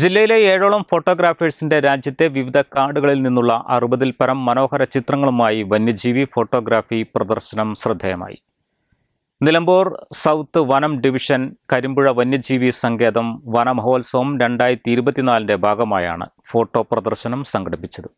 ജില്ലയിലെ ഏഴോളം ഫോട്ടോഗ്രാഫേഴ്സിന്റെ രാജ്യത്തെ വിവിധ കാടുകളിൽ നിന്നുള്ള അറുപതിൽ പരം മനോഹര ചിത്രങ്ങളുമായി വന്യജീവി ഫോട്ടോഗ്രാഫി പ്രദർശനം ശ്രദ്ധേയമായി. നിലമ്പൂർ സൗത്ത് വനം ഡിവിഷൻ കരിമ്പുഴ വന്യജീവി സങ്കേതം വനമഹോത്സവം രണ്ടായിരത്തി ഇരുപത്തിനാലിന്റെ ഭാഗമായാണ് ഫോട്ടോ പ്രദർശനം സംഘടിപ്പിച്ചത്.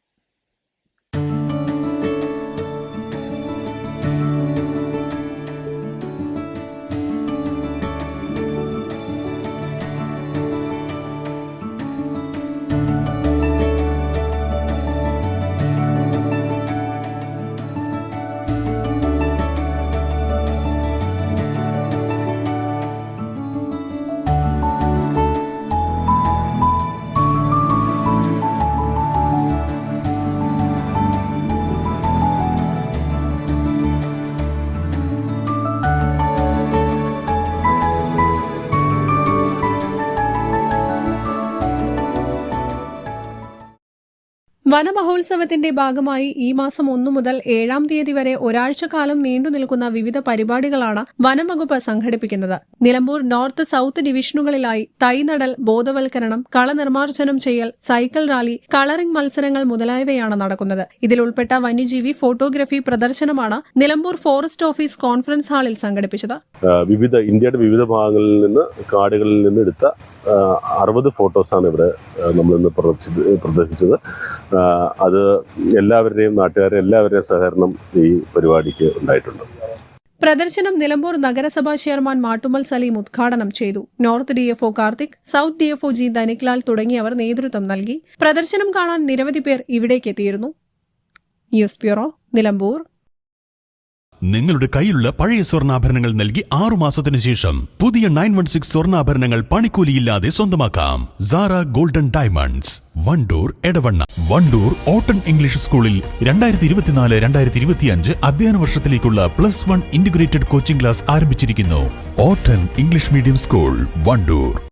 വനമഹോത്സവത്തിന്റെ ഭാഗമായി ഈ മാസം ഒന്നു മുതൽ ഏഴാം തീയതി വരെ ഒരാഴ്ചക്കാലം നീണ്ടു നിൽക്കുന്ന വിവിധ പരിപാടികളാണ് വനംവകുപ്പ് സംഘടിപ്പിക്കുന്നത്. നിലമ്പൂർ നോർത്ത് സൌത്ത് ഡിവിഷനുകളിലായി തൈനടൽ ബോധവൽക്കരണം കളനിർമ്മാർജനം ചെയ്യൽ സൈക്കിൾ റാലി കളറിംഗ് മത്സരങ്ങൾ മുതലായവയാണ് നടക്കുന്നത്. ഇതിൽ ഉൾപ്പെട്ട വന്യജീവി ഫോട്ടോഗ്രഫി പ്രദർശനമാണ് നിലമ്പൂർ ഫോറസ്റ്റ് ഓഫീസ് കോൺഫറൻസ് ഹാളിൽ സംഘടിപ്പിച്ചത്. വിവിധ ഇന്ത്യയുടെ വിവിധ ഭാഗങ്ങളിൽ നിന്ന് കാടുകളിൽ നിന്ന് എടുത്ത അറുപത് ഫോട്ടോസാണ് ഇവിടെ നമ്മൾ പ്രദർശി പ്രദർശിച്ചത് അത് എല്ലാവരുടെയും നാട്ടുകാരെ എല്ലാവരുടെയും സഹകരണം ഈ പരിപാടിക്ക് ഉണ്ടായിട്ടുണ്ട്. പ്രദർശനം നിലമ്പൂർ നഗരസഭാ ചെയർമാൻ മാട്ടുമൽ സലീം ഉദ്ഘാടനം ചെയ്തു. North DFO Karthik south DFO G Dhaniklal തുടങ്ങിയവർ നേതൃത്വം നൽകി. പ്രദർശനം കാണാൻ നിരവധി പേർ ഇവിടേക്കെത്തിയിരുന്നു ന്യൂസ് ബ്യൂറോ നിലമ്പൂർ. നിങ്ങളുടെ കയ്യിലുള്ള പഴയ സ്വർണാഭരണങ്ങൾ നൽകി ആറു മാസത്തിനു ശേഷം പുതിയ നയൻ വൺ സിക്സ് സ്വർണാഭരണങ്ങൾ പണിക്കൂലിയില്ലാതെ സ്വന്തമാക്കാം. Sara golden diamonds. Wandoor Edavanna. Wandoor Auton English സ്കൂളിൽ രണ്ടായിരത്തി ഇരുപത്തിനാല് രണ്ടായിരത്തി ഇരുപത്തിയഞ്ച് അധ്യയന വർഷത്തിലേക്കുള്ള plus one integrated coaching class ആരംഭിച്ചിരിക്കുന്നു. Auton English medium school Wandoor.